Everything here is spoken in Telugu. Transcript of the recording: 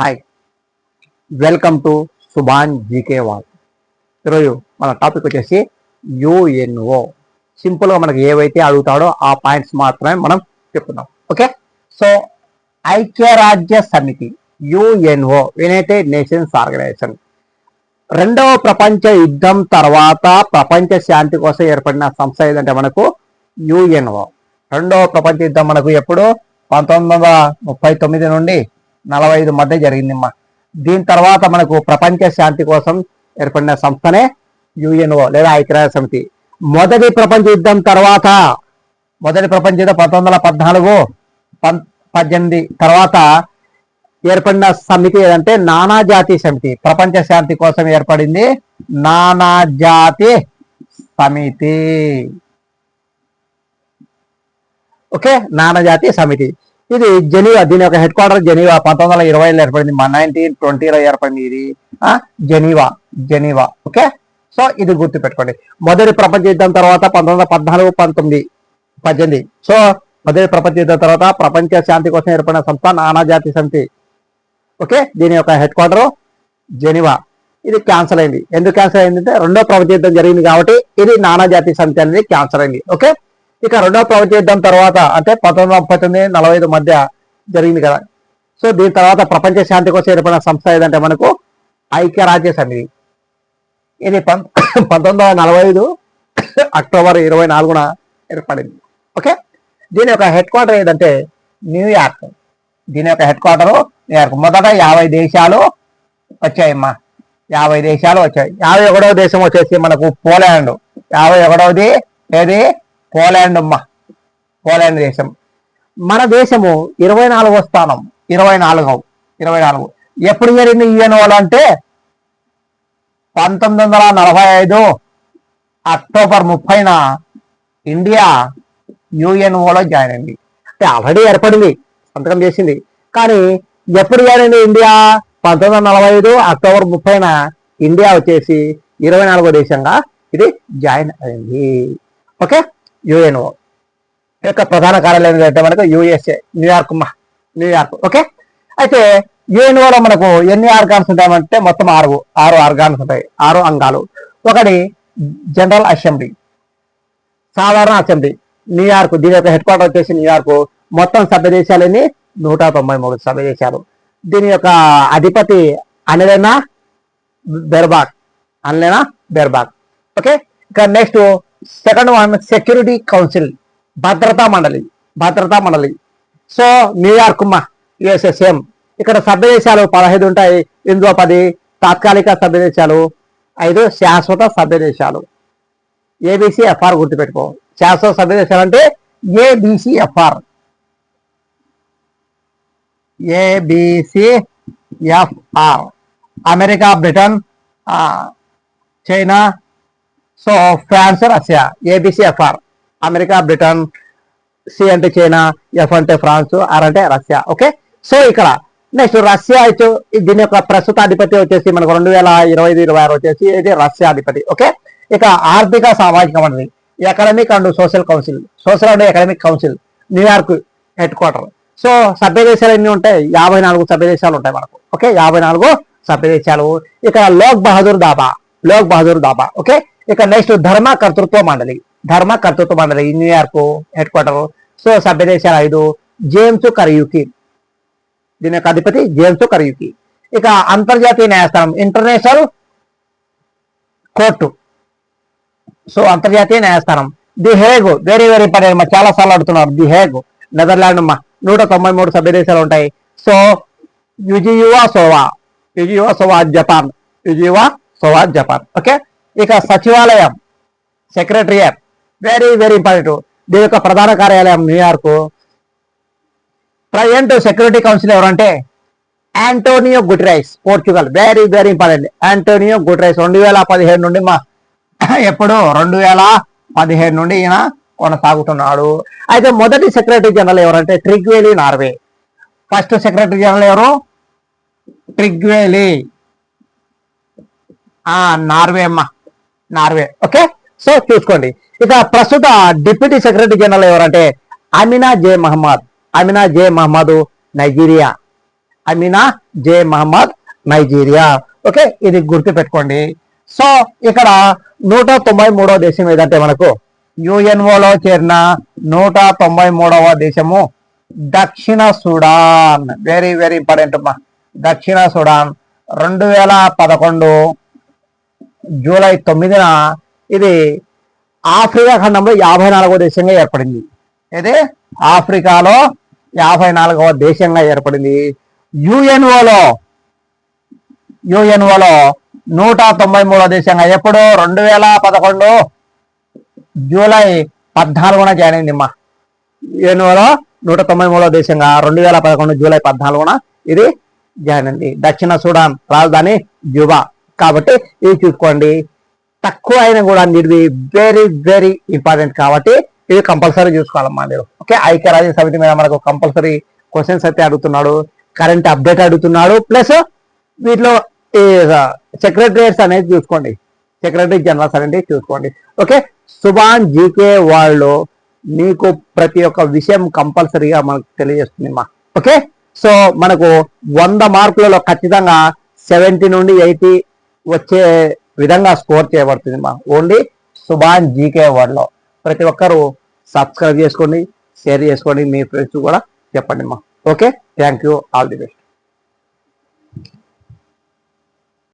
Hi welcome to Subhan GK wall ఈరోజు మన టాపిక్ వచ్చేసి యుఎన్ఓ. సింపుల్గా మనకి ఏవైతే అడుగుతాడో ఆ పాయింట్స్ మాత్రమే మనం చెప్పుకుందాం. ఓకే సో ఐక్యరాజ్య సమితి యుఎన్ఓ యునైటెడ్ నేషన్స్ ఆర్గనైజేషన్. రెండవ ప్రపంచ యుద్ధం తర్వాత ప్రపంచ శాంతి కోసం ఏర్పడిన సంస్థ ఏదంటే మనకు యుఎన్ఓ. రెండవ ప్రపంచ యుద్ధం మనకు ఎప్పుడు? పంతొమ్మిది వందల ముప్పై తొమ్మిది నుండి నలభై ఐదు మధ్య జరిగిందమ్మా. దీని తర్వాత మనకు ప్రపంచ శాంతి కోసం ఏర్పడిన సంస్థనే యుఎన్ఓ లేదా ఐక్యరాజ్య సమితి. మొదటి ప్రపంచ యుద్ధం తర్వాత మొదటి ప్రపంచ యుద్ధం పంతొమ్మిది వందల పద్నాలుగు పం- పద్దెనిమిది తర్వాత ఏర్పడిన సమితి ఏదంటే నానాజాతి సమితి. ప్రపంచ శాంతి కోసం ఏర్పడింది నానాజాతి సమితి. ఓకే? నానాజాతి సమితి. ఇది జెనీవా దీని యొక్క హెడ్ క్వార్టర్ జెనీవా. పంతొమ్మిది వందల ఇరవైలో ఏర్పడింది. మా నైన్టీన్ ట్వంటీలో ఏర్పడింది ఇది. Geneva Geneva. ఓకే? సో ఇది గుర్తు పెట్టుకోండి మొదటి ప్రపంచ యుద్ధం తర్వాత పంతొమ్మిది వందల పద్నాలుగు పంతొమ్మిది పద్దెనిమిది. సో మొదటి ప్రపంచ యుద్ధం తర్వాత ప్రపంచ శాంతి కోసం ఏర్పడిన సంస్థ నానాజాతి సమితి ఓకే? దీని యొక్క హెడ్ క్వార్టర్ జెనీవా. ఇది క్యాన్సల్ అయింది. ఎందుకు క్యాన్సల్ అయిందంటే రెండో ప్రపంచ యుద్ధం జరిగింది కాబట్టి ఇది నానాజాతి సమితి అనేది క్యాన్సల్ అయింది. ఓకే? ఇక రెండో ప్రపంచ యుద్ధం తర్వాత అంటే పంతొమ్మిది వందల ముప్పై తొమ్మిది నలభై ఐదు మధ్య జరిగింది కదా. సో దీని తర్వాత ప్రపంచ శాంతి కోసం ఏర్పడిన సంస్థ ఏదంటే మనకు ఐక్యరాజ్య సమితి. ఇది పంత పంతొమ్మిది వందల నలభై ఐదు అక్టోబర్ ఇరవై నాలుగున ఏర్పడింది. ఓకే? దీని యొక్క హెడ్ క్వార్టర్ ఏదంటే న్యూయార్క్ దీని యొక్క హెడ్ క్వార్టర్ న్యూయార్క్ మొదట యాభై దేశాలు వచ్చాయమ్మా. యాభై దేశాలు వచ్చాయి. యాభై ఒకటవ దేశం వచ్చేసి మనకు పోలాండ్. యాభై ఒకటవది ఏది? పోలాండ్ అమ్మ పోలాండ్ దేశం. మన దేశము ఇరవై నాలుగో స్థానం. ఇరవై నాలుగవ ఇరవై నాలుగు ఎప్పుడు జరిగింది యుఎన్ఓలో అంటే పంతొమ్మిది వందల నలభై ఐదు అక్టోబర్ ముప్పైన ఇండియా యుఎన్ఓలో జాయిన్ అయింది. అంటే ఆల్రెడీ ఏర్పడింది. సంతకం చేసింది. కానీ ఎప్పుడు జాయిన్ అయింది ఇండియా? పంతొమ్మిది వందల నలభై ఐదు అక్టోబర్ ముప్పైన ఇండియా వచ్చేసి ఇరవై నాలుగో దేశంగా ఇది జాయిన్ అయింది. ఓకే? యుఎన్ఓ యొక్క ప్రధాన కార్యాలయం ఏంటంటే మనకు యుఎస్ఏ న్యూయార్క్ మా న్యూయార్క్ ఓకే? అయితే యుఎన్ఓలో మనకు ఎన్ని ఆర్గాన్స్ ఉంటాయంటే మొత్తం ఆరు ఆరు ఆర్గాన్స్ ఉంటాయి ఆరు అంగాలు. ఒకటి జనరల్ అసెంబ్లీ సాధారణ అసెంబ్లీ న్యూయార్క్ దీని యొక్క హెడ్ క్వార్టర్ వచ్చేసి న్యూయార్క్ మొత్తం సభ్య దేశాలన్నీ నూట తొంభై మూడు సభ్య దేశాలు. దీని యొక్క అధిపతి Annalena? Baerbock Annalena? Baerbock okay? ఇక next second one security council భద్రతా మండలి భద్రతా మండలి సో న్యూయార్క్ మా యుఎస్ఏ సేమ్ ఇక్కడ సభ్యదేశాలు పదహైదు ఉంటాయి. ఇందులో పది తాత్కాలిక సభ్యదేశాలు ఐదు శాశ్వత సభ్యదేశాలు ఏబిసి ఎఫ్ఆర్ గుర్తుపెట్టుకో. శాశ్వత సభ్యదేశాలు అంటే ABC FR ABC FR America Britain China so France Russia ABC FR America Britain C అంటే చైనా ఎఫ్ అంటే ఫ్రాన్స్ ఆర్ అంటే రష్యా ఓకే? సో ఇక్కడ నెక్స్ట్ రష్యా అయితే దీని యొక్క ప్రస్తుత అధిపతి వచ్చేసి మనకు రెండు వేల ఇరవై ఐదు ఇరవై ఆరు వచ్చేసి ఇది రష్యా అధిపతి ఓకే? ఇక ఆర్థిక సామాజిక మండలి academic and social council social and academic council New York head quarter so సభ్య దేశాలు ఎన్ని ఉంటాయి? యాభై నాలుగు సభ్య దేశాలు ఉంటాయి మనకు ఓకే? యాభై నాలుగు సభ్య దేశాలు ఇక లోక్ బహదూర్ దాబా లోక్ బహదూర్ దాబా ఓకే? ఇక నెక్స్ట్ ధర్మ కర్తృత్వ మండలి. ధర్మ కర్తృత్వ మండలి న్యూయార్క్ హెడ్ క్వార్టర్ సో సభ్య దేశాలు ఐదు జేమ్స్ కరయుకి. దీని యొక్క అధిపతి జేమ్స్ కరయుకి. ఇక అంతర్జాతీయ న్యాయస్థానం ఇంటర్నేషనల్ కోర్టు సో అంతర్జాతీయ న్యాయస్థానం the Hague. Very very important మా చాలా సార్లు అడుగుతున్నారు ది హేగ్. నెదర్లాండ్ మా నూట తొంభై మూడు సభ్య దేశాలు ఉంటాయి. So Yuji Iwasawa. Yuji Iwasawa Japan. Yuji Iwasawa Japan. Okay? ఇక సచివాలయం సెక్రటరియట్ వెరీ వెరీ ఇంపార్టెంట్ దీని యొక్క ప్రధాన కార్యాలయం New York present security council ఎవరంటే Antonio Guterres Portugal very very important Antonio Guterres రెండు వేల పదిహేడు నుండి మా ఎప్పుడు రెండు వేల పదిహేడు నుండి ఈయన కొనసాగుతున్నాడు. అయితే మొదటి సెక్రటరీ జనరల్ ఎవరంటే Trygve Lie Norway first secretary general ఎవరు? ట్రిగ్వేలి ఆ నార్వే అమ్మ. Norway okay? సో చూసుకోండి. ఇక ప్రస్తుత డిప్యూటీ సెక్రటరీ జనరల్ ఎవరంటే Amina J Mohammed. Amina J Mohammed Nigeria. Amina J Mohammed Nigeria. Okay? ఇది గుర్తు పెట్టుకోండి. సో ఇక్కడ నూట తొంభై మూడవ దేశం ఏదంటే మనకు యుఎన్ఓలో చేరిన నూట తొంభై మూడవ దేశము దక్షిణ సుడాన్. వెరీ వెరీ ఇంపార్టెంట్ అమ్మా. దక్షిణ సుడాన్. రెండు వేల పదకొండు జూలై తొమ్మిదిన ఇది ఆఫ్రికా ఖండంలో యాభై నాలుగవ దేశంగా ఏర్పడింది. అయితే ఆఫ్రికాలో యాభై నాలుగవ దేశంగా ఏర్పడింది. యుఎన్ఓలో యుఎన్ఓలో నూట తొంభై మూడవ దేశంగా ఎప్పుడు? రెండు వేల పదకొండు జూలై పద్నాలుగున జాయిన్ అయింది అమ్మా యుఎన్ఓలో నూట తొంభై మూడవ దేశంగా రెండు వేల పదకొండు జూలై పద్నాలుగున ఇది జాయిన్ అయింది. దక్షిణ సూడాన్ రాజధాని జుబా. కాబట్టి ఇది చూసుకోండి. తక్కువ అయినా కూడా ఇది వెరీ వెరీ ఇంపార్టెంట్ కాబట్టి ఇది కంపల్సరీ చూసుకోవాలమ్మా మీరు. ఓకే ఐక్యరాజ్య సమితి మీద మనకు కంపల్సరీ క్వశ్చన్స్ అయితే అడుగుతున్నాడు. కరెంట్ అప్డేట్ అడుగుతున్నాడు. ప్లస్ వీటిలో సెక్రటరీస్ అనేది చూసుకోండి. సెక్రటరీ జనరల్స్ అనేది చూసుకోండి. ఓకే సుభాన్ జీకే వాళ్ళు మీకు ప్రతి ఒక్క విషయం కంపల్సరీగా మనకు తెలియజేస్తుంది మా ఓకే సో మనకు వంద మార్కులలో ఖచ్చితంగా సెవెంటీ నుండి ఎయిటీ వచ్చే విధంగా స్కోర్ చేయబడుతుంది మా. ఓన్లీ సుభాన్ జీకే వర్డ్లో ప్రతి ఒక్కరు సబ్స్క్రైబ్ చేసుకోండి షేర్ చేసుకోండి మీ ఫ్రెండ్స్ కూడా చెప్పండి మా. Okay? Thank you. All the best.